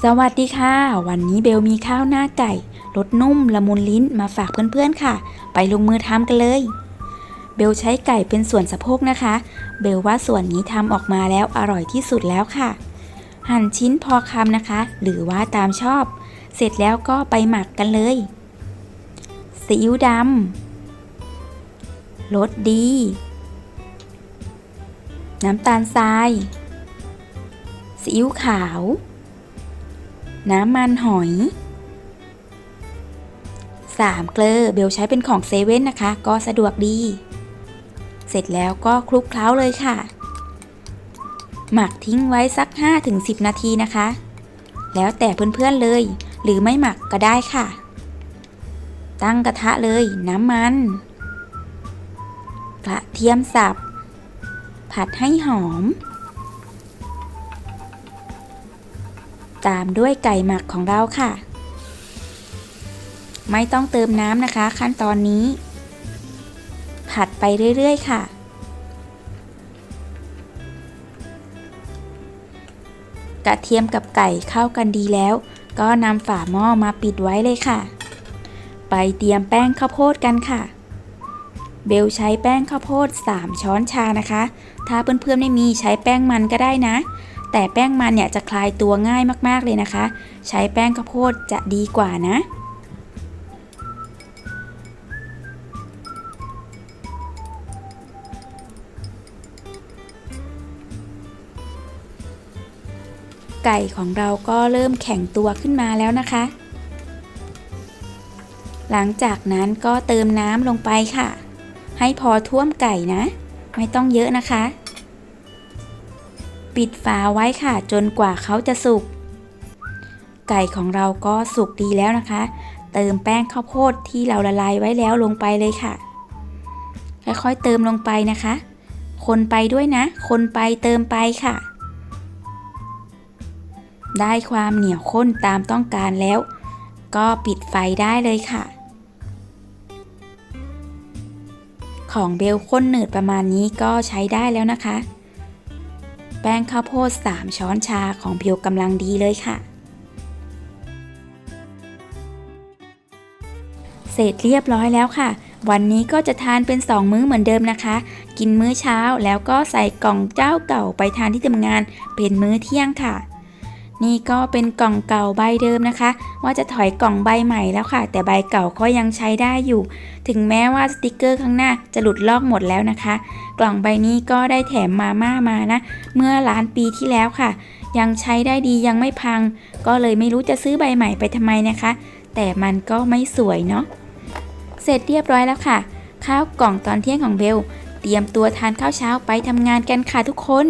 สวัสดีค่ะ วันนี้เบลมีข้าวหน้าไก่รสนุ่มละมุนลิ้นมาฝากเพื่อนๆค่ะ ไปลงมือทำกันเลย เบลใช้ไก่เป็นส่วนสะโพกนะคะ เบลว่าส่วนนี้ทำออกมาแล้วอร่อยที่สุดแล้วค่ะ หั่นชิ้นพอคำนะคะ หรือว่าตามชอบ เสร็จแล้วก็ไปหมักกันเลยซีอิ๊วดำรสดี น้ำตาลทรายซีอิ๊วขาว น้ำมันหอย 3 เกลือเบลใช้เป็นของเซเว่นนะคะ ก็สะดวกดี เสร็จแล้วก็คลุกเคล้าเลยค่ะ หมักทิ้งไว้สัก 5-10 นาทีนะคะ แล้วแต่เพื่อนๆเลย หรือไม่หมักก็ได้ค่ะ ตั้งกระทะเลยน้ำมัน กระเทียมสับ ผัดให้หอม ตามด้วยไก่หมักของเราค่ะ ไม่ต้องเติมน้ำนะคะ ขั้นตอนนี้ ผัดไปเรื่อยๆ ค่ะ กระเทียมกับไก่เข้ากันดีแล้ว ก็นำฝาหม้อมาปิดไว้เลยค่ะ ไปเตรียมแป้งข้าวโพดกันค่ะ เบลใช้แป้งข้าวโพด 3 ช้อนชานะคะ ถ้าเพื่อนๆไม่มีใช้แป้งมันก็ได้นะ แต่แป้งมันเนี่ยจะคลายตัวง่ายมากๆเลยนะคะ ใช้แป้งข้าวโพดจะดีกว่านะไก่ของเราก็เริ่มแข็งตัวขึ้นมาแล้วนะคะ หลังจากนั้นก็เติมน้ำลงไปค่ะ ให้พอท่วมไก่นะ ไม่ต้องเยอะนะคะ ปิดฝาไว้ค่ะจนกว่าเขาจะสุก ไก่ของเราก็สุกดีแล้วนะคะ เติมแป้งข้าวโพดที่เราละลายไว้แล้วลงไปเลยค่ะ ค่อยๆเติมลงไปนะคะ คนไปด้วยนะ คนไปเติมไปค่ะ ได้ความเหนียวข้นตามต้องการแล้ว ก็ปิดไฟได้เลยค่ะของเบลข้นหนืดประมาณนี้ก็ใช้ได้แล้วนะคะ แป้งข้าวโพด 3 ช้อนชาของเบลกำลังดีเลยค่ะ เสร็จเรียบร้อยแล้วค่ะ วันนี้ก็จะทานเป็น 2 มื้อเหมือนเดิมนะคะ กินมื้อเช้าแล้วก็ใส่กล่องเจ้าเก่าไปทานที่ทำงานเป็นมื้อเที่ยงค่ะ นี่ก็เป็นกล่องเก่าใบเดิมนะคะ ว่าจะถอยกล่องใบใหม่แล้วค่ะ แต่ใบเก่าก็ยังใช้ได้อยู่ ถึงแม้ว่าสติกเกอร์ข้างหน้าจะหลุดลอกหมดแล้วนะคะ กล่องใบนี้ก็ได้แถมมาม่ามานะ เมื่อล้านปีที่แล้วค่ะ ยังใช้ได้ดียังไม่พัง ก็เลยไม่รู้จะซื้อใบใหม่ไปทำไมนะคะ แต่มันก็ไม่สวยเนาะเสร็จเรียบร้อยแล้วค่ะ ข้าวกล่องตอนเที่ยงของเบล เตรียมตัวทานข้าวเช้าไปทำงานกันค่ะทุกคน